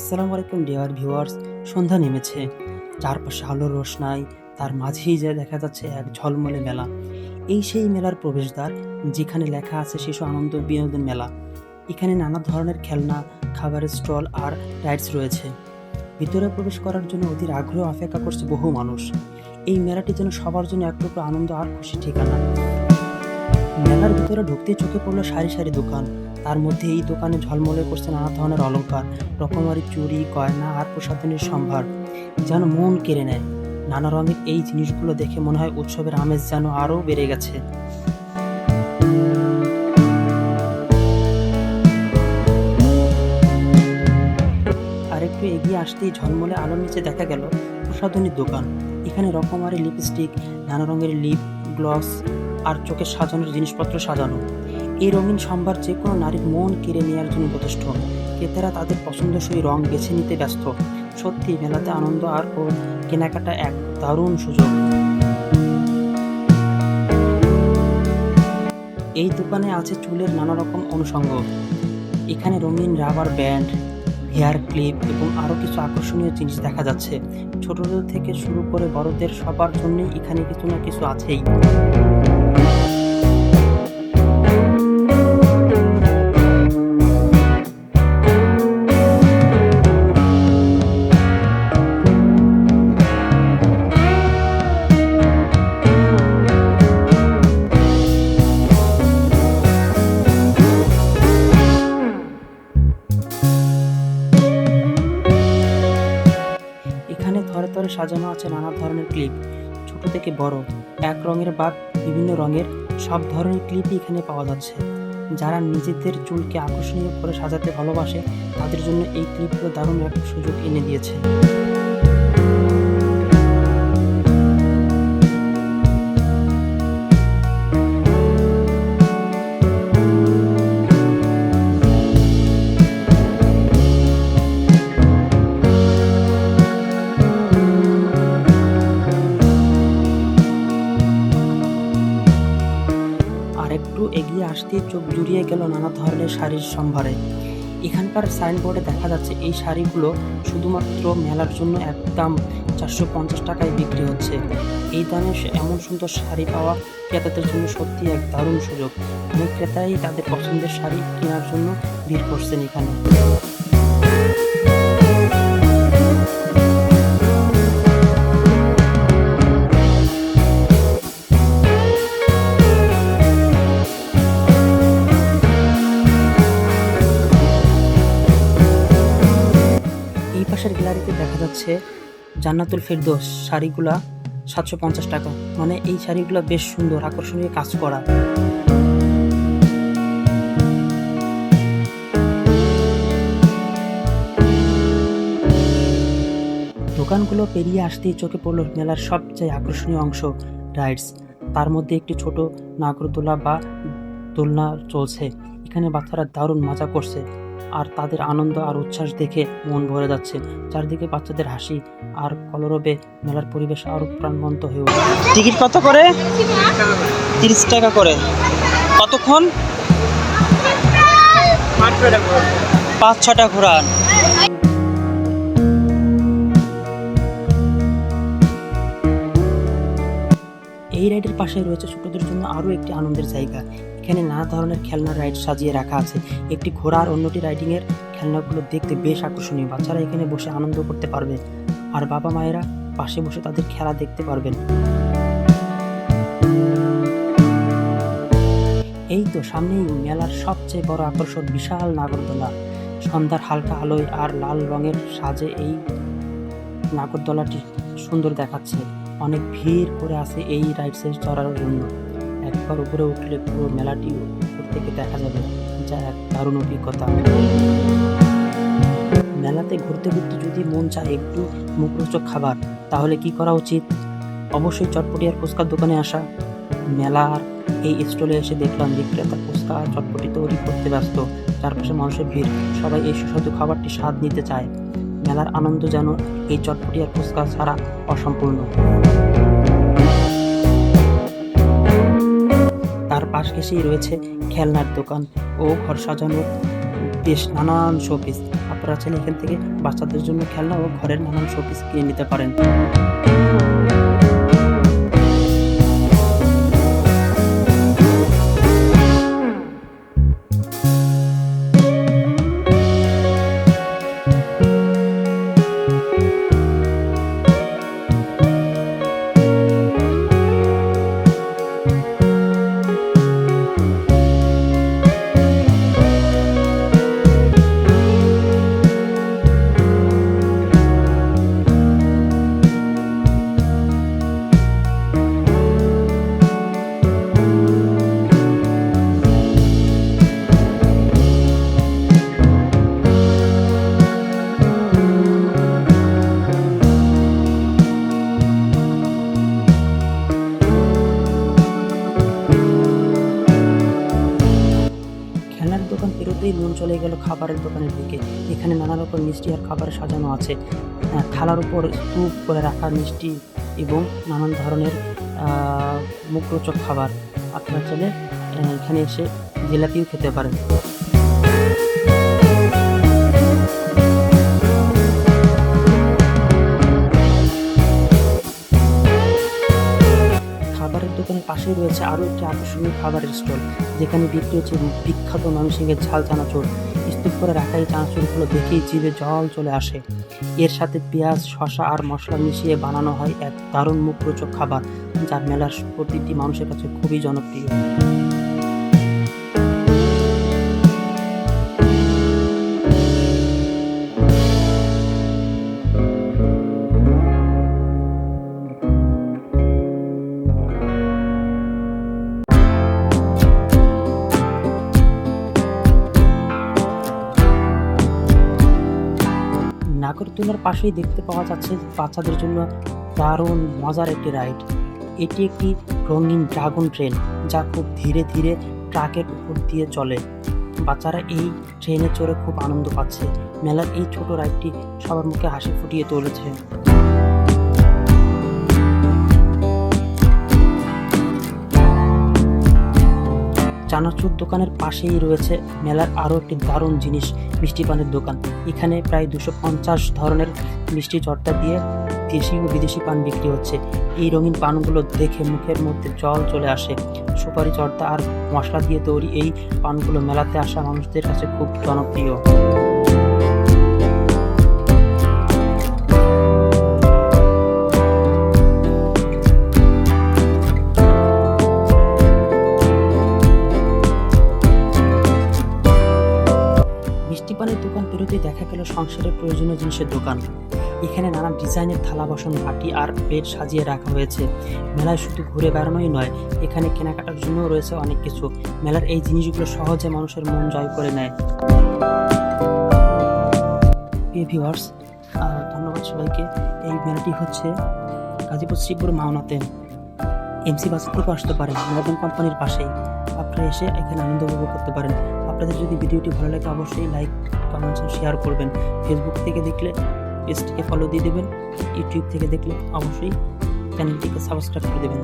আসসালামু আলাইকুম, dear viewers. সন্ধ্যা নেমেছে। চারপাশে আলোর রোশনাই, তার মাঝেই যে দেখা যাচ্ছে এক ঝলমলে মেলা। এই সেই মেলার প্রবেশদ্বার, যেখানে লেখা আছে শিশু আনন্দ বিনোদন মেলা। এখানে নানা ধরনের খেলনা, খাবারের স্টল আর রাইডস রয়েছে। ভিতরে প্রবেশ করার জন্য অধীর আগ্রহ অপেক্ষা করছে বহু মানুষ। এই মেলাটি যেন সবার জন্য একটুকু আনন্দ আর খুশি ঠিকানা। মেলার ভিতরে ঢুকতে চোখে পড়ল সারি সারি দোকান। তার মধ্যে এই দোকানে ঝলমলে করছে নানা ধরনের অলঙ্কার রকমারি চুড়ি, গয়না আর প্রসাধনের সম্ভার। যেন মন কেড়ে নেয়। নানা রঙের এই জিনিসগুলো দেখে মনে হয় উৎসবের আমেজ যেন আরও বেড়ে গেছে। আর একটু এগিয়ে আসতেই ঝলমলে আলোর নিচে দেখা গেল প্রসাধনীর দোকান। এখানে রকমারি লিপস্টিক, নানা রঙের লিপ গ্লস আর চোখের সাজানোর জিনিসপত্র সাজানো। এই রঙিন সম্ভার যে কোনো নারীর মন কেড়ে নেওয়ার জন্য যথেষ্ট। ক্রেতারা তাদের পছন্দসই রং বেছে নিতে ব্যস্ত। সত্যি মেলাতে আনন্দ আর ও কেনাকাটা এক দারুণ সুযোগ। এই দোকানে আছে চুলের নানা রকম অনুষঙ্গ। এখানে রঙিন রাবার ব্যান্ড, হেয়ার ক্লিপ এবং আরও কিছু আকর্ষণীয় জিনিস দেখা যাচ্ছে। ছোটদের থেকে শুরু করে বড়দের সবার জন্যই এখানে কিছু না কিছু আছেই। সাজানো আছে নানা ধরনের ক্লিপ ছোট থেকে বড়, এক রঙের বা বিভিন্ন রঙের, সব ধরনের ক্লিপই এখানে পাওয়া যাচ্ছে। যারা নিজেদের চুলকে আকর্ষণীয় করে সাজাতে ভালোবাসে, তাদের জন্য এই ক্লিপগুলো দারুণ একটা সুযোগ এনে দিয়েছে। এগিয়ে আসতেই চোখ জুড়িয়ে গেল নানা ধরনের শাড়ির সম্ভারে। এখানকার সাইনবোর্ডে দেখা যাচ্ছে এই শাড়িগুলো শুধুমাত্র মেলার জন্য একদম চারশো পঞ্চাশ টাকায় বিক্রি হচ্ছে। এই দামে এমন সুন্দর শাড়ি পাওয়া ক্রেতাদের জন্য সত্যি এক দারুণ সুযোগ। অনেক ক্রেতাই তাদের পছন্দের শাড়ি কেনার জন্য ভিড় করছেন এখানে। পাশের গ্যালারিতে দেখা যাচ্ছে জান্নাতুল ফেরদোস শাড়িগুলা সাতশো পঞ্চাশ টাকা। মানে এই শাড়িগুলো বেশ সুন্দর, আকর্ষণীয় কাজ করা। দোকানগুলো পেরিয়ে আসতেই চোখে পড়ল মেলার সবচেয়ে আকর্ষণীয় অংশ, রাইডস। তার মধ্যে একটি ছোট নাগরদোলা বা দোলনা চলছে। এখানে বাচ্চারা দারুণ মজা করছে। আর তাদের আনন্দ আর উচ্ছ্বাস দেখে মন ভরে যাচ্ছে। চারদিকে বাচ্চাদের হাসি আর কলরবে মেলার পরিবেশ আরও প্রাণবন্ত হয়ে উঠে টিকিট কত করে? তিরিশ টাকা করে। কতক্ষণ? পাঁচ ছটা ঘোরান। রাইডের পাশে রয়েছে ছোটদের জন্য আরও একটি আনন্দের জায়গা। এখানে নানা ধরনের খেলনা রাইড সাজিয়ে রাখা আছে। একটি ঘোড়া আর অন্যটি রাইডিং এর খেলনাগুলো দেখতে বেশ আকর্ষণীয়। বাচ্চারা এখানে বসে আনন্দ করতে পারবে। আর বাবা মায়েরা পাশে বসে তাদের খেলা দেখতে পারবেন। এই তো সামনেই মেলার সবচেয়ে বড় আকর্ষণ বিশাল নাগরদোলা। সন্ধ্যার হালকা আলোয় আর লাল রঙের সাজে এই নাগরদোলাটি সুন্দর দেখাচ্ছে। অনেক ভিড় করে আসে এই রাইডসে চড়ার জন্য। একবার উপরে উঠলে পুরো মেলাটি উপর থেকে দেখা যাবে, যা এক দারুণ অভিজ্ঞতা। মেলাতে ঘুরতে ঘুরতে যদি মন চায় একটু মুখরোচক খাবার, তাহলে কি করা উচিত? অবশ্যই চটপটি আর ফুচকার দোকানে আসা। মেলার এই স্টলে এসে দেখলাম বিক্রেতা ফুচকা চটপটি তৈরি করতে ব্যস্ত। চারপাশে মানুষের ভিড়। সবাই এই সুস্বাদু খাবারটি স্বাদ নিতে চায়। মেলার আনন্দ যেন এই চটপটিয়া কুচকা ছাড়া অসম্পূর্ণ। তার পাশ ঘেসেই রয়েছে খেলনার দোকান ও ঘর সাজানোর বেশ নানান শোপিস। আপনারা চাইলে এখান থেকে বাচ্চাদের জন্য খেলনা ও ঘরের নানান শোপিস কিনে নিতে পারেন। দোকান পেরোতেই মন চলে গেল খাবারের দোকানের দিকে। এখানে নানা রকম মিষ্টি আর খাবার সাজানো আছে। থালার উপর স্তূপ করে রাখা মিষ্টি এবং নানান ধরনের মুখরোচক খাবার। আপনারা চাইলে এখানে এসে জিলাপিও খেতে পারেন খাবারের দোকানের পাশেই রয়েছে আরও একটি আকর্ষণীয় খাবারের স্টল। যেখানে বিক্রি হচ্ছে বিখ্যাত মানুষের ঝাল চানাচুর। স্তূপ করে রাখা এই চানাচুরগুলো দেখেই জিভে জল চলে আসে। এর সাথে পেঁয়াজ শশা আর মশলা মিশিয়ে বানানো হয় এক দারুণ মুখরোচক খাবার যা মেলার প্রতিটি মানুষের কাছে খুবই জনপ্রিয়। নাগরদোলার পাশেই দেখতে পাওয়া যাচ্ছে বাচ্চাদের জন্য দারুণ মজার একটি রাইড। এটি একটি রঙিন ড্রাগন ট্রেন যা খুব ধীরে ধীরে ট্রাকের উপর দিয়ে চলে। বাচ্চারা এই ট্রেনে চড়ে খুব আনন্দ পাচ্ছে। মেলার এই ছোট রাইডটি সবার মুখে হাসি ফুটিয়ে তুলেছে। চানাচুর দোকানের পাশেই রয়েছে মেলার আরও একটি দারুণ জিনিস, মিষ্টি পানের দোকান। এখানে প্রায় দুশো পঞ্চাশ ধরনের মিষ্টি চর্তা দিয়ে দেশি ও বিদেশি পান বিক্রি হচ্ছে। এই রঙিন পানগুলো দেখে মুখের মধ্যে জল চলে আসে। সুপারি চর্তা আর মশলা দিয়ে তৈরি এই পানগুলো মেলাতে আসা মানুষদের কাছে খুব জনপ্রিয়। সংসারের প্রয়োজনীয় জিনিসের দোকান। এখানে নানা ডিজাইনের থালা, বাসন, বাটি আর বেড সাজিয়ে রাখা হয়েছে। মেলায় শুধু ঘুরে বেড়ানোই নয়, এখানে কেনাকাটার জন্য রয়েছে অনেক কিছু। মেলার এই জিনিসগুলো সহজে মানুষের মন জয় করে নেয়। ভিউয়ার্স ধন্যবাদ সবাইকে। এই মেলাটি হচ্ছে গাজীপুর শ্রীপুর মাওনাতে। এমসি বাজার থেকে আসতে পারেন মডার্ন কোম্পানির পাশেই। আপনারা এসে এখানে আনন্দ উপভোগ করতে পারেন। আপনাদের যদি ভিডিওটি ভালো লাগে, অবশ্যই লাইক কমেন্টস শেয়ার করবেন। ফেসবুক থেকে দেখলে পেজটিকে ফলো দিয়ে দেবেন। ইউটিউব থেকে দেখলে অবশ্যই চ্যানেলটিকে সাবস্ক্রাইব করে দেবেন।